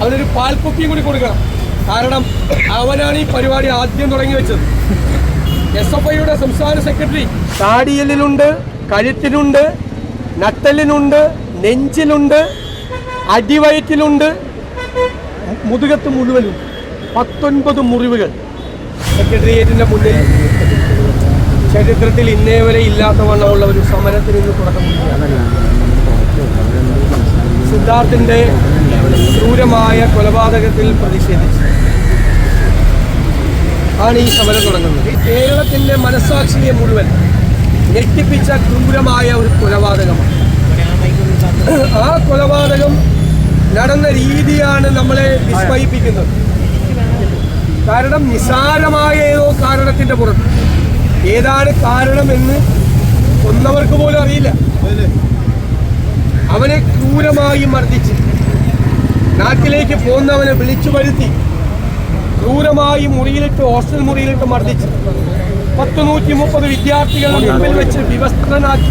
അവനൊരു പാൽപ്പൊക്കിയും കൂടി കൊടുക്കണം. കാരണം അവനാണ് ഈ പരിപാടി ആദ്യം തുടങ്ങി വെച്ചത്. എസ് എഫ് ഐയുടെ സംസ്ഥാന സെക്രട്ടറി താടിയലിനുണ്ട് കഴുത്തിലുണ്ട് നട്ടലിനുണ്ട് നെഞ്ചിലുണ്ട് അടിവയറ്റിലുണ്ട് മുതുകത്ത് മുഴുവനും പത്തൊൻപത് മുറിവുകൾ. സെക്രട്ടേറിയറ്റിന്റെ മുന്നിൽ ചരിത്രത്തിൽ ഇന്നേ വരെ ഇല്ലാത്ത വണ്ണമുള്ള ഒരു സമരത്തിന് ഇന്ന് തുടക്കം. സിദ്ധാർത്ഥിന്റെ ക്രൂരമായ കൊലപാതകത്തിൽ പ്രതിഷേധിച്ച്. ആണ് ഈ സമരം തുടങ്ങുന്നത്. കേരളത്തിന്റെ മനസാക്ഷിയെ മുഴുവൻ ഞെട്ടിപ്പിച്ച ക്രൂരമായ ഒരു കൊലപാതകമാണ്. ആ കൊലപാതകം നടന്ന രീതിയാണ് നമ്മളെ വിസ്മയിപ്പിക്കുന്നത്. കാരണം നിസാരമായ ഏതോ കാരണത്തിന്റെ പുറത്ത്. ഏതാണ് കാരണം എന്ന് ഒന്നവർക്ക് പോലും അറിയില്ല. അവനെ ക്രൂരമായി മർദ്ദിച്ച് നാട്ടിലേക്ക് പോകുന്നവനെ വിളിച്ചു വരുത്തി. ക്രൂരമായി മുറിയിലിട്ട് ഹോസ്റ്റൽ മുറിയിലിട്ട് മർദ്ദിച്ച്. പത്ത് നൂറ്റി മുപ്പത് വിദ്യാർത്ഥികളുടെ മുമ്പിൽ വെച്ച് വിവസ്ത്രനാക്കി.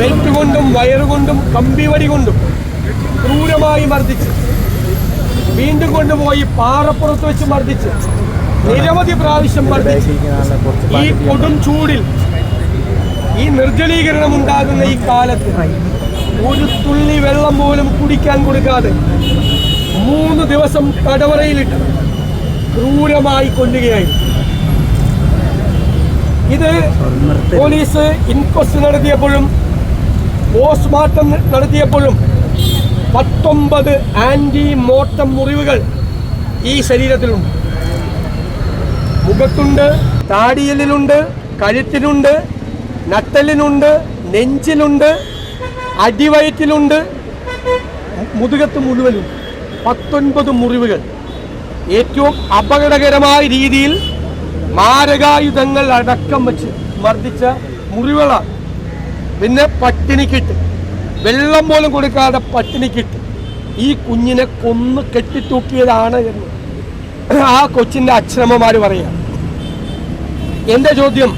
ബെൽറ്റ് കൊണ്ടും വയറുകൊണ്ടും കമ്പിവടി കൊണ്ടും ക്രൂരമായി മർദ്ദിച്ച്. വീണ്ടും കൊണ്ടുപോയി പാറപ്പുറത്ത് വെച്ച് മർദ്ദിച്ച്. നിരവധി പ്രാവശ്യം മർദ്ദിച്ച്. ഈ കൊടും ചൂടിൽ ഈ നിർജലീകരണം ഉണ്ടാകുന്ന ഈ കാലത്ത് ഒരു തുള്ളി വെള്ളം പോലും കുടിക്കാൻ കൊടുക്കാതെ മൂന്ന് ദിവസം തടവറയിലിട്ട് ക്രൂരമായി കൊല്ലുകയായിരുന്നു. ഇത് പോലീസ് ഇൻക്വസ്റ്റ് നടത്തിയപ്പോഴും പോസ്റ്റ്മോർട്ടം നടത്തിയപ്പോഴും പത്തൊമ്പത് ആന്റി മോർട്ടം മുറിവുകൾ ഈ ശരീരത്തിലുണ്ട്. മുഖത്തുണ്ട് താടിയലിലുണ്ട് കഴുത്തിലുണ്ട് നട്ടലിനുണ്ട് നെഞ്ചിലുണ്ട് അടിവയറ്റിലുണ്ട് മുതുകത്ത് മുഴുവനും പത്തൊൻപത് മുറിവുകൾ. ഏറ്റവും അപകടകരമായ രീതിയിൽ മാരകായുധങ്ങൾ അടക്കം വെച്ച് മർദ്ദിച്ച മുറിവുകളാണ്. പിന്നെ പട്ടിണി കിട്ടി. വെള്ളം പോലും കൊടുക്കാതെ കിട്ടി. ഈ കുഞ്ഞിനെ കൊന്ന് കെട്ടിത്തൂക്കിയതാണ് എന്ന് ആ കൊച്ചിന്റെ അച്ഛനമ്മമാർ പറയാം. എന്റെ ചോദ്യം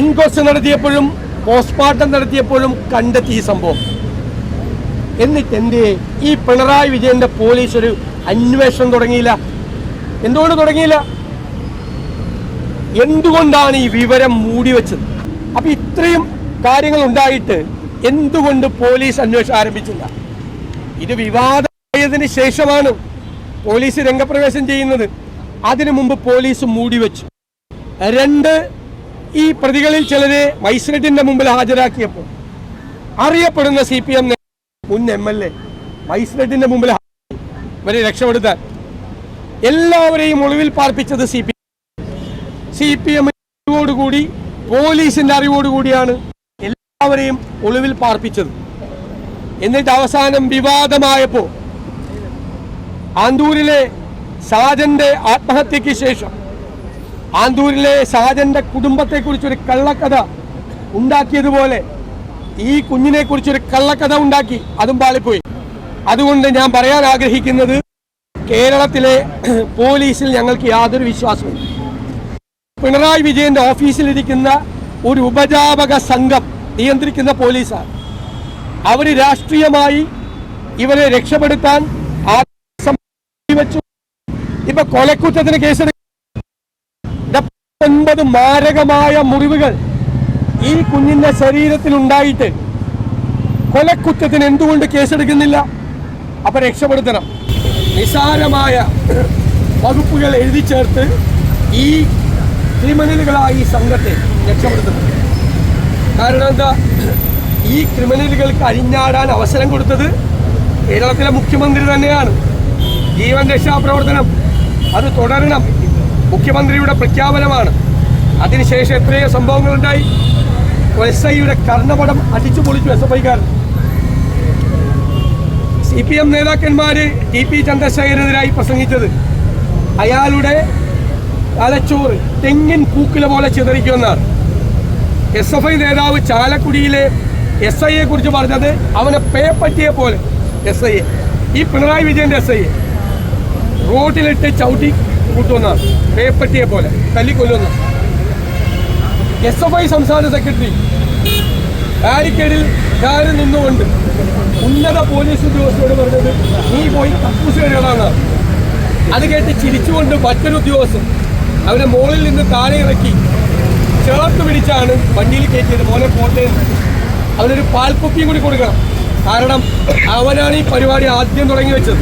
ഇൻക്വസ്റ്റ് നടത്തിയപ്പോഴും പോസ്റ്റ്മോർട്ടം നടത്തിയപ്പോഴും കണ്ടെത്തി ഈ സംഭവം. എന്നിട്ട് എന്തേ ഈ പിണറായി വിജയന്റെ പോലീസ് ഒരു അന്വേഷണം തുടങ്ങിയില്ല. എന്തുകൊണ്ട് തുടങ്ങിയില്ല? എന്തുകൊണ്ടാണ് ഈ വിവരം മൂടി വെച്ചത്? അപ്പൊ ഇത്രയും കാര്യങ്ങൾ ഉണ്ടായിട്ട് എന്തുകൊണ്ട് പോലീസ് അന്വേഷണം ആരംഭിച്ചില്ല? ഇത് വിവാദമായതിനു ശേഷമാണ് പോലീസ് രംഗപ്രവേശം ചെയ്യുന്നത്. അതിനു മുമ്പ് പോലീസ് മൂടിവെച്ചു രണ്ട് ഈ പ്രതികളിൽ ചിലരെ മജിസ്ട്രേറ്റിന്റെ മുമ്പിൽ ഹാജരാക്കിയപ്പോൾ അറിയപ്പെടുന്ന സി പി എം മുൻ എം എൽ എ മജിസ്ട്രേറ്റിന്റെ മുമ്പിൽ ഇവരെ രക്ഷപ്പെടുത്താൻ എല്ലാവരെയും ഒളിവിൽ പാർപ്പിച്ചത് C P C P M അറിവോടുകൂടി പോലീസിന്റെ അറിവോടുകൂടിയാണ് എല്ലാവരെയും ഒളിവിൽ പാർപ്പിച്ചത്. എന്നിട്ട് അവസാനം വിവാദമായപ്പോ ആന്തൂരിലെ സാജന്റെ ആത്മഹത്യക്ക് ശേഷം ആന്തൂരിലെ ഷാജന്റെ കുടുംബത്തെക്കുറിച്ച് ഒരു കള്ളക്കഥ ഉണ്ടാക്കിയതുപോലെ ഈ കുഞ്ഞിനെ കുറിച്ചൊരു കള്ളക്കഥ ഉണ്ടാക്കി അതും പാളിപ്പോയി. അതുകൊണ്ട് ഞാൻ പറയാൻ ആഗ്രഹിക്കുന്നത് കേരളത്തിലെ പോലീസിൽ ഞങ്ങൾക്ക് യാതൊരു വിശ്വാസവും പിണറായി വിജയന്റെ ഓഫീസിലിരിക്കുന്ന ഒരു ഉപജാപക സംഘം നിയന്ത്രിക്കുന്ന പോലീസാണ്. അവർ രാഷ്ട്രീയമായി ഇവരെ രക്ഷപ്പെടുത്താൻ വെച്ചു. ഇപ്പൊ കൊലക്കുറ്റത്തിന് കേസെടുക്കും ഒൻപത് മാരകമായ മുറിവുകൾ ഈ കുഞ്ഞിന്റെ ശരീരത്തിൽ ഉണ്ടായിട്ട് കൊലക്കുറ്റത്തിന് എന്തുകൊണ്ട് കേസെടുക്കുന്നില്ല? അപ്പൊ രക്ഷപ്പെടുത്തണം. നിസാരമായ വകുപ്പുകൾ എഴുതി ചേർത്ത് ഈ ക്രിമിനലുകളായ ഈ സംഘത്തെ രക്ഷപ്പെടുത്തണം കാരണം എന്താ? ഈ ക്രിമിനലുകൾക്ക് അഴിഞ്ഞാടാൻ അവസരം കൊടുത്തത് കേരളത്തിലെ മുഖ്യമന്ത്രി തന്നെയാണ്. ജീവൻ രക്ഷാപ്രവർത്തനം അത് തുടരണം. മുഖ്യമന്ത്രിയുടെ പ്രഖ്യാപനമാണ്. അതിനുശേഷം എത്രയോ സംഭവങ്ങളുണ്ടായി. എസ് ഐയുടെ കർണപടം അടിച്ചു പൊളിച്ചു എസ് എഫ് ഐക്കാരൻ സി പി എം നേതാക്കന്മാര് ടി പി ചന്ദ്രശേഖരനെതിരായി പ്രസംഗിച്ചത്. അയാളുടെ തലച്ചോറ് തെങ്ങിൻ പൂക്കില പോലെ ചിതറിക്കുമെന്നാണ്. എസ് എഫ് ഐ നേതാവ് ചാലക്കുടിയിലെ എസ് ഐയെ കുറിച്ച് പറഞ്ഞത് അവനെ പേപ്പറ്റിയെ പോലെ. എസ് ഐ ഈ പിണറായി വിജയന്റെ എസ് ഐ റോഡിലിട്ട് ചവിട്ടി കൂട്ടുമെന്നാണ് പേപ്പറ്റിയെ പോലെ. തല്ലിക്കൊല്ലുന്ന എസ് എഫ് ഐ സംസ്ഥാന സെക്രട്ടറി ബാരിക്കേഡിൽ കയറി നിന്നുകൊണ്ട് ഉന്നത പോലീസ് ഉദ്യോഗസ്ഥരോട് പറഞ്ഞത് നീ പോയി കക്കൂസ് കഴിയണമെന്ന് അത് കേട്ട് ചിരിച്ചുകൊണ്ട് മറ്റൊരു ഉദ്യോഗസ്ഥൻ അവരെ മുകളിൽ നിന്ന് താഴെ ഇറക്കി ചേർത്ത് പിടിച്ചാണ് വണ്ടിയിൽ കയറ്റിയത്. മോനെ കോട്ടയം അവനൊരു പാൽപ്പൊക്കിയും കൂടി കൊടുക്കണം. കാരണം അവനാണ് ഈ പരിപാടി ആദ്യം തുടങ്ങി വെച്ചത്.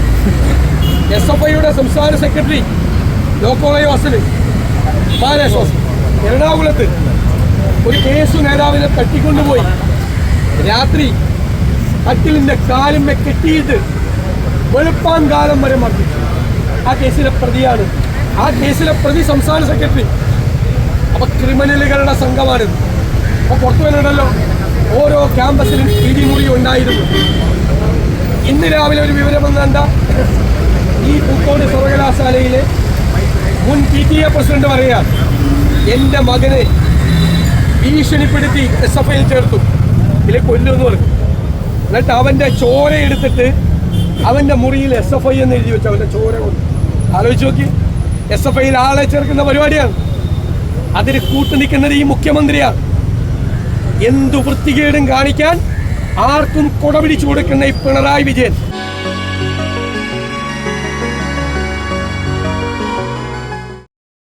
എസ് എഫ് ഐയുടെ സംസ്ഥാന സെക്രട്ടറി ലോക്കോളയ വാസന് ഹോസ്റ്റൽ എറണാകുളത്ത് ഒരു കേസ് നേതാവിനെ തട്ടിക്കൊണ്ടുപോയി. രാത്രി കട്ടിലിന്റെ കാലുമ്മെ കെട്ടിയിട്ട് വെളുപ്പാൻ കാലം വരെ മർദ്ദിച്ചു. ആ കേസിലെ പ്രതിയാണ്. ആ കേസിലെ പ്രതി സംസ്ഥാന സെക്രട്ടറി. അപ്പൊ ക്രിമിനലുകളുടെ സംഘമാണിത്. അപ്പൊ പുറത്തു വരുന്നുണ്ടല്ലോ ഓരോ ക്യാമ്പസിലും പിടിമുറി ഉണ്ടായിരുന്നു. ഇന്ന് രാവിലെ ഒരു വിവരം വന്നെന്താ ഈ പൂക്കോട് സർവകലാശാലയിലെ മുൻ പി ടി എ പ്രസിഡന്റ് പറയാ എന്റെ മകനെ ഭീഷണിപ്പെടുത്തി എസ് എഫ് ഐയിൽ ചേർത്തു. ഇതിലെ കൊല്ലുമെന്ന് പറഞ്ഞു. എന്നിട്ട് അവന്റെ ചോര എടുത്തിട്ട് അവന്റെ മുറിയിൽ എസ് എഫ് ഐ എന്ന് എഴുതി വെച്ചു അവന്റെ ചോര കൊണ്ട് ആലോചിച്ച് നോക്കി. എസ് എഫ് ഐയിൽ ആളെ ചേർക്കുന്ന പരിപാടിയാണ്. അതിൽ കൂട്ടു നിൽക്കുന്നത് ഈ മുഖ്യമന്ത്രിയാണ്. എന്തു വൃത്തികേടും കാണിക്കാൻ ആർക്കും കൊടപിടിച്ചു കൊടുക്കുന്ന ഈ പിണറായി വിജയൻ.